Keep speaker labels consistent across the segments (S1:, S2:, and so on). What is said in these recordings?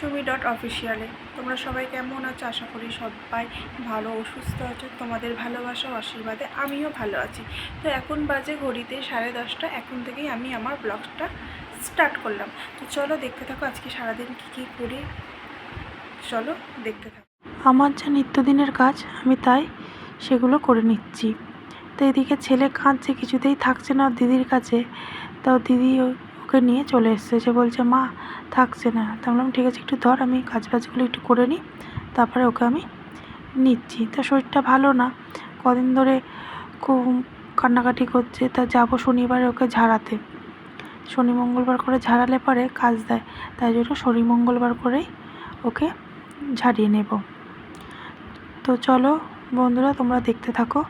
S1: Sumi dot অফিসিয়ালে। তোমরা সবাই কেমন আছো? আশা করি সবাই ভালো ও সুস্থ আছো। তোমাদের ভালোবাসা ও আশীর্বাদে আমিও ভালো আছি। তো এখন বাজে ঘড়িতে সাড়ে দশটা। এখন থেকেই আমি আমার ব্লগটা স্টার্ট করলাম। তো চলো দেখতে থাকো আজকে সারাদিন কী কী করি। চলো দেখতে থাকো।
S2: আমার যা নিত্যদিনের কাজ, আমি তাই সেগুলো করে নিচ্ছি। তো এদিকে ছেলে কাঁদছে, কিছুতেই থাকছে না দিদির কাছে। তাও দিদি ও- ওকে নিয়ে চলে এসছে। সে বলছে, মা থাকছে না তা বললাম, ঠিক আছে, একটু ধর, আমি কাজ বাজগুলো একটু করে নিই, তারপরে ওকে আমি নিচ্ছি। তা শরীরটা ভালো না। কদিন ধরে খুব কান্নাকাটি করছে। তা যাব শনিবারে ওকে ঝাড়াতে। শনি মঙ্গলবার করে ঝাড়ালে পরে কাজ দেয়। তাই জন্য শনি মঙ্গলবার করেই ওকে ঝাড়িয়ে নেব। তো চলো বন্ধুরা, তোমরা দেখতে থাকো।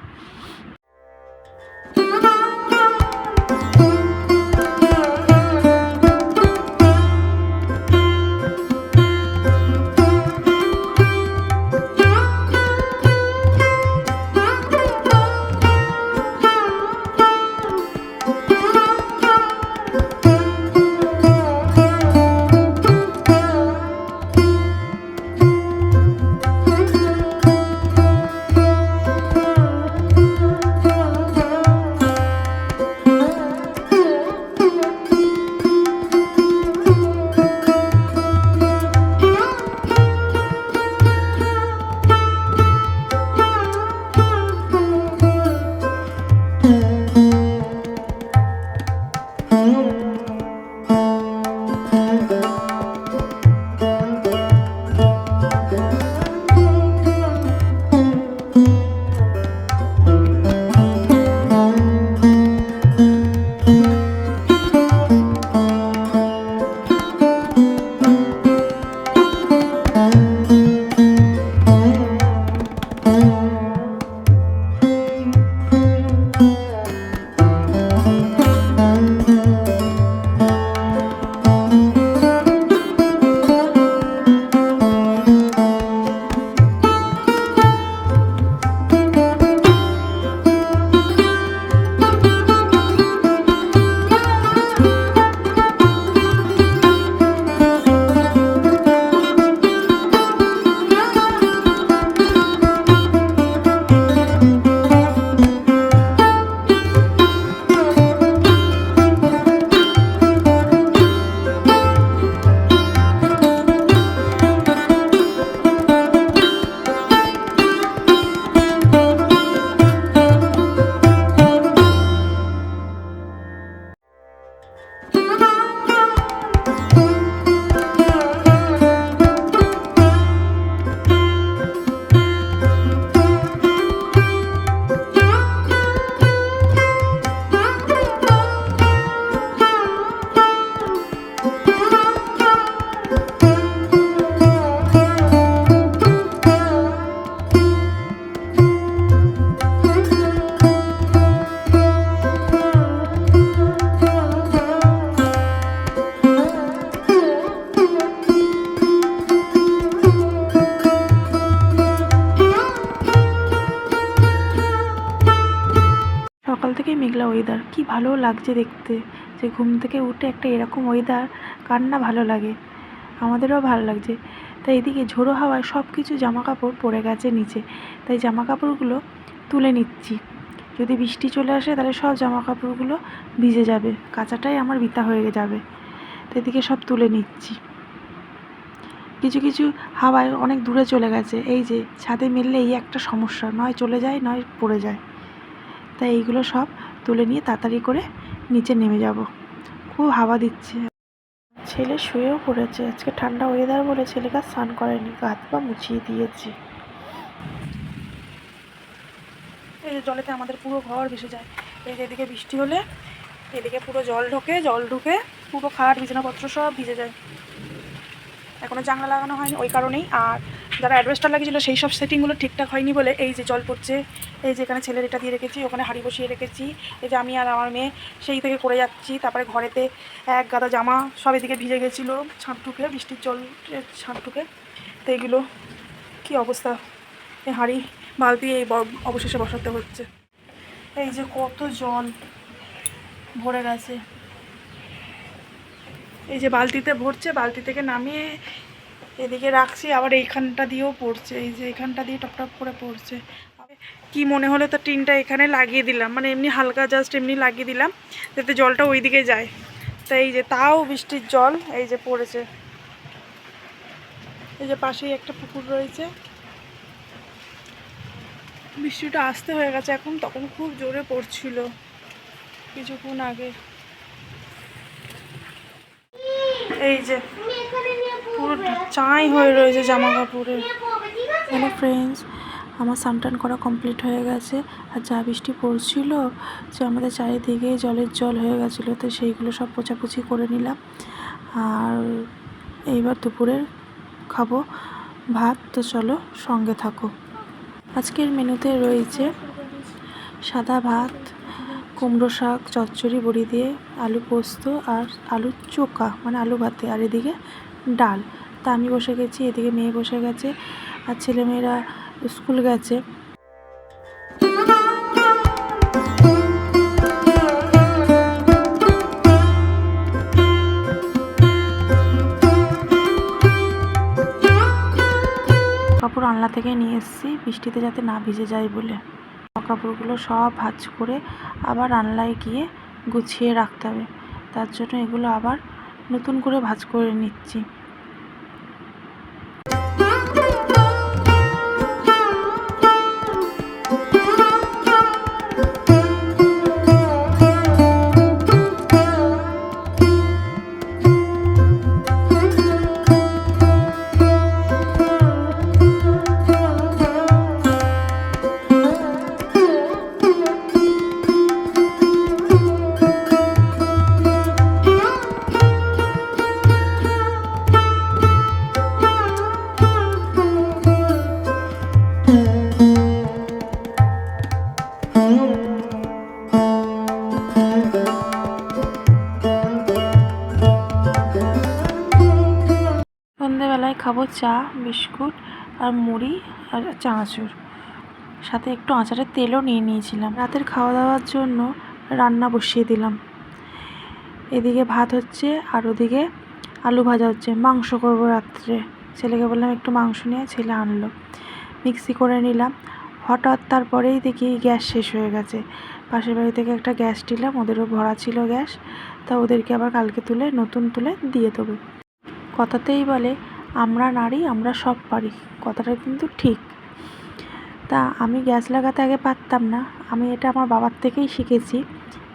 S2: Thank you. সকাল থেকেই মেঘলা ওয়েদার কি ভালো লাগছে দেখতে। যে ঘুম থেকে উঠে একটা এরকম ওয়েদার কার না ভালো লাগে? আমাদেরও ভালো লাগছে। তাই এদিকে ঝোড়ো হাওয়ায় সব কিছু জামা কাপড় পড়ে গেছে নিচে। তাই জামা কাপড়গুলো তুলে নিচ্ছি। যদি বৃষ্টি চলে আসে, তাহলে সব জামা কাপড়গুলো ভিজে যাবে। কাঁচাটাই আমার বিতা হয়ে যাবে। তো এদিকে সব তুলে নিচ্ছি। কিছু কিছু হাওয়ায় অনেক দূরে চলে গেছে। এই যে, ছাদে মেললে এই একটা সমস্যা। নয় চলে যায়, নয় পড়ে যায়। তাই এইগুলো সব তুলে নিয়ে তাড়াতাড়ি করে নিচে নেমে যাব। খুব হাওয়া দিচ্ছে। ছেলে শুয়েও পড়েছে। আজকে ঠান্ডা ওয়েদার বলে ছেলেকে আর স্নান করেনি। গা হাত পা মুছিয়ে দিয়েছি।
S1: এই যে জলেতে আমাদের পুরো ঘর ভেসে যায়। এই যে এদিকে বৃষ্টি হলে এদিকে পুরো জল ঢোকে, জল ঢুকে পুরো খাট বিছানাপত্র সব ভিজে যায়। এখনও জানলা লাগানো হয়নি, ওই কারণেই। আর যারা অ্যাডভেস্টার লাগিয়েছিল, সেই সব সেটিংগুলো ঠিকঠাক হয়নি বলে এই যে জল পড়ছে, এই যে এখানে ছেলের এটা দিয়ে রেখেছি, ওখানে হাঁড়ি বসিয়ে রেখেছি, এই যে আমি আর আমার মেয়ে সেই থেকে করে যাচ্ছি, তারপরে ঘরেতে এক গাদা জামা সব এদিকে ভিজে গেছিল ছাঁট ঢুকে বৃষ্টির জল ছাঁট ঢুকে তো এইগুলো কী অবস্থা? এই হাঁড়ি, বালতি এই অবশেষে বসাতে হচ্ছে। এই যে কত জল ভরে গেছে। এই যে বালতিতে ভরছে, বালতি থেকে নামিয়ে এদিকে রাখছি, আবার এইখানটা দিয়েও পড়ছে, এই যে এইখানটা দিয়ে টপ টপ করে পড়ছে। কি মনে হলো তো টিনটা এখানে লাগিয়ে দিলাম মানে এমনি হালকা জাস্ট এমনি লাগিয়ে দিলাম, যাতে জলটা ওই দিকে যায়। তাই এই যে তাও বৃষ্টির জল, এই যে পড়েছে। এই যে পাশেই একটা পুকুর রয়েছে। বৃষ্টিটা আসতে হয়ে গেছে এখন, তখন খুব জোরে পড়ছিল, কিছুক্ষণ আগে। এই যে পুরো চাই হয়ে রয়েছে জামা কাপড়ে
S2: হ্যালো ফ্রেন্ডস আমার সানটান করা কমপ্লিট হয়ে গেছে। আর যা বৃষ্টি পড়ছিল, যে আমাদের চারিদিকে জলের জল হয়ে গেছিল, তো সেইগুলো সব পোছাপুছি করে নিলাম। আর এইবার দুপুরের খাব ভাত, তো চলো সঙ্গে থাকো। আজকের মেনুতে রয়েছে সাদা ভাত কুমড়ো শাক, চচ্চড়ি, বড়ি দিয়ে আলু পোস্ত আর আলুর চোকা মানে আলু ভাতে। আর এদিকে ডাল। তা আমি বসে গেছি, এদিকে মেয়ে বসে গেছে আর ছেলেমেয়েরা স্কুল গেছে। কাপড় আনলা থেকে নিয়ে এসেছি, বৃষ্টিতে যাতে না ভিজে যায় বলে। কাপড়গুলো সব ভাঁজ করে আবার আনলায় গিয়ে গুছিয়ে রাখতে হবে। তার জন্য এগুলো আবার নতুন করে ভাঁজ করে নিচ্ছি। সন্ধেবেলায় খাব চা, বিস্কুট আর মুড়ি আর চানাচুর সাথে একটু আচারের তেলও নিয়ে নিয়েছিলাম। রাতের খাওয়া দাওয়ার জন্য রান্না বসিয়ে দিলাম। এদিকে ভাত হচ্ছে আর ওদিকে আলু ভাজা হচ্ছে। মাংস করব রাত্রে। ছেলেকে বললাম, একটু মাংস নিয়ে ছেলে আনলো। মিক্সি করে নিলাম। হঠাৎ তারপরেই দেখি গ্যাস শেষ হয়ে গেছে। পাশের বাড়ি থেকে একটা গ্যাস দিলাম ওদেরও ভরা ছিল গ্যাস। তা ওদেরকে আবার কালকে তুলে, নতুন তুলে দিয়ে দেবো। কথাতেই বলে, আমরা নারী, আমরা সব পারি। কথাটা কিন্তু ঠিক। তা আমি গ্যাস লাগাতে আগে পারতাম না। আমি এটা আমার বাবার থেকেই শিখেছি,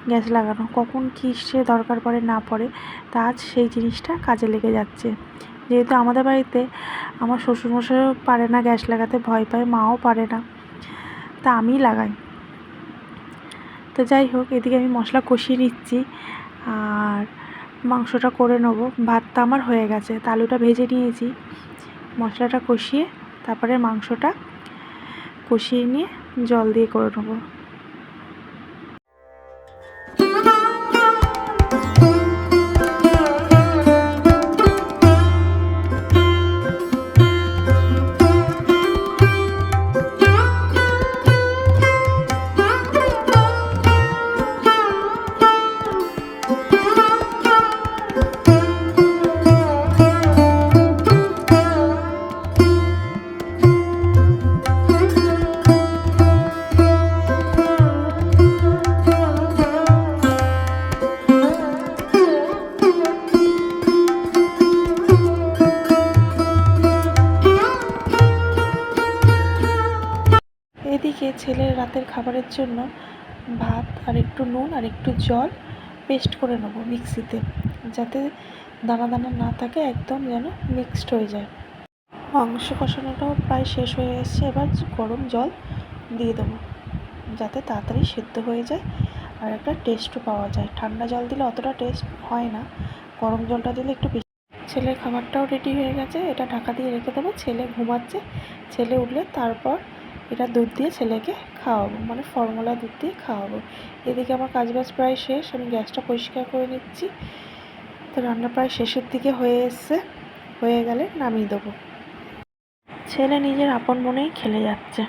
S2: গ্যাস লাগানো। কখন কী সে দরকার পড়ে, না পড়ে, তা আজ সেই জিনিসটা কাজে লেগে যাচ্ছে। যেহেতু আমাদের বাড়িতে আমার শ্বশুরমশাইও পারে না গ্যাস লাগাতে, ভয় পায়, মাও পারে না, তা আমিই লাগাই। তো যাই হোক, এদিকে আমি মশলা কষিয়ে নিচ্ছি। আর মাংসটা করে নেব। ভাতটা আমার হয়ে গেছে। তা আলুটা ভেজে নিয়েছি। মশলাটা কষিয়ে, তারপরে মাংসটা কষিয়ে নিয়ে জল দিয়ে করে নেব। ছেলের রাতের খাবারের জন্য ভাত আর একটু নুন আর একটু জল পেস্ট করে নেব মিক্সিতে, যাতে দানা দানা না থাকে, একদম যেন মিক্সড হয়ে যায়। মাংস কষানোটাও প্রায় শেষ হয়ে এসছে, এবার গরম জল দিয়ে দেবো, যাতে তাড়াতাড়ি সেদ্ধ হয়ে যায় আর একটা টেস্টও পাওয়া যায়। ঠান্ডা জল দিলে অতটা টেস্ট হয় না, গরম জলটা দিলে একটু বেশি। ছেলের খাবারটাও রেডি হয়ে গেছে, এটা ঢাকা দিয়ে রেখে দেবো, ছেলে ঘুমাচ্ছে, ছেলে উঠলে তারপর এটা দুধ দিয়ে ছেলেকে খাওয়াবো মানে ফর্মুলা দুধ দিয়ে খাওয়াবো। এদিকে আমার কাজবাজ প্রায় শেষ, আমি গ্যাসটা পরিষ্কার করে নিচ্ছি। তো রান্না প্রায় শেষের দিকে হয়ে এসছে, হয়ে গেলে নামিয়ে দেবো। ছেলে নিজের আপন মনেই খেলে যাচ্ছে।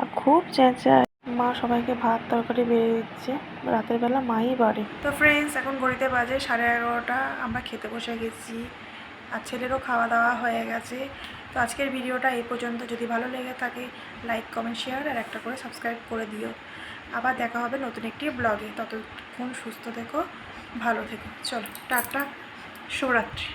S2: আর খুব চেঁচায়
S3: মা সবাইকে ভাত, তরকারি বেড়ে দিচ্ছে। রাতের বেলা মাই বাড়ে।
S2: তো ফ্রেন্ডস এখন ঘড়িতে বাজে সাড়ে এগারোটা, আমরা খেতে বসে গেছি। আর ছেলেরও খাওয়া দাওয়া হয়ে গেছে। তো আজকের ভিডিওটা এই পর্যন্ত। যদি ভালো লেগে থাকে লাইক কমেন্ট শেয়ার আর একটা করে সাবস্ক্রাইব করে দিও। আবার দেখা হবে নতুন একটি ব্লগে ততক্ষণ সুস্থ থেকো, ভালো থেকো। চলো, টাটা, শুভরাত্রি।